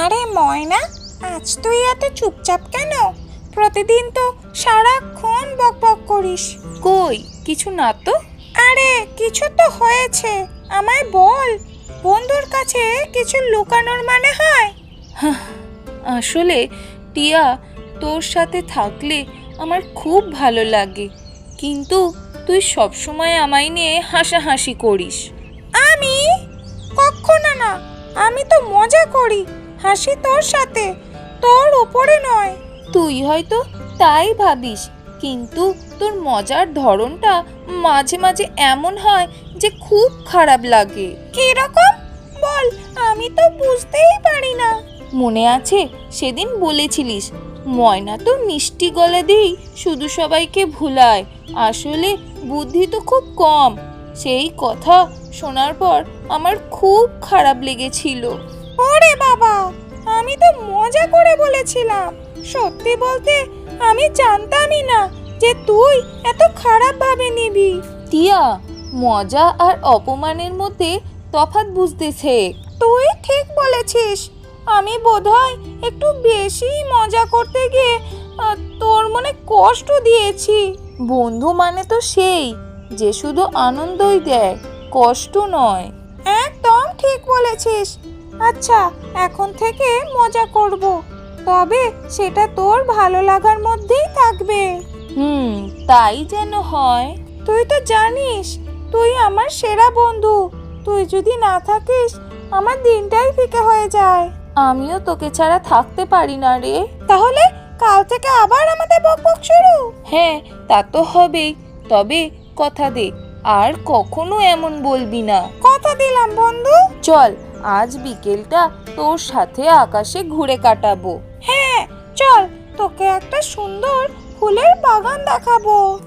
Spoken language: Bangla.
আরে ময়না আজ তুই এত চুপচাপ কেন? প্রতিদিন তো সারাক্ষণ বক বক করিস। কই কিছু না তো। আরে কিছু তো হয়েছে আমায় বল বন্ধুর কাছে কিছু লুকানোর মানে হয়? আসলে টিয়া তোর সাথে থাকলে আমার খুব ভালো লাগে কিন্তু তুই সবসময় আমায় নিয়ে হাসাহাসি করিস। আমি? কখনো না আমি তো মজা করি। হাসি তোর সাথে তোর উপরে নয়। তুই হয়তো তাই ভাবিস কিন্তু তোর মজার ধরনটা মাঝে মাঝে এমন হয় যে খুব খারাপ লাগে। কি রকম? বল আমি তো বুঝতেই পারি না। মনে আছে সেদিন বলেছিলিস ময়না তো মিষ্টি গলা দিয়েই শুধু সবাইকে ভুলায় আসলে বুদ্ধি তো খুব কম। সেই কথা শোনার পর আমার খুব খারাপ লেগেছিল। ওরে বাবা আমি তো মজা করে বলেছিলাম। সত্যি বলতে আমি জানতামই না যে তুই এত খারাপ ভাবে নিবি। টিয়া মজা আর অপমানের মধ্যে তফাৎ বুঝতেছে তুই ঠিক বলেছিস। আমি বোধহয় একটু বেশি মজা করতে গিয়ে তোর মনে কষ্ট দিয়েছি। বন্ধু মানে তো সেই যে শুধু আনন্দই দেয় কষ্ট নয়। একদম ঠিক বলেছিস। আচ্ছা এখন থেকে মজা করব। তবে সেটা তোর ভালো লাগার মধ্যেই থাকবে। হুম তাই যেন হয়। তুই তো জানিস তুই আমার সেরা বন্ধু। তুই যদি না থাকিস আমার দিনটাই ফিকে হয়ে যায়। আমিও তোকে ছাড়া থাকতে পারি না রে। তাহলে কাল থেকে আবার আমাদের বকবক শুরু? হ্যাঁ তা তো হবেই। তবে কথা দে আর কখনো এমন বলবি না। কথা দিলাম বন্ধু। চল আজ বিকেলটা তোর সাথে আকাশে ঘুরে কাটাবো। হ্যাঁ চল, তোকে একটা সুন্দর ফুলের বাগান দেখাবো।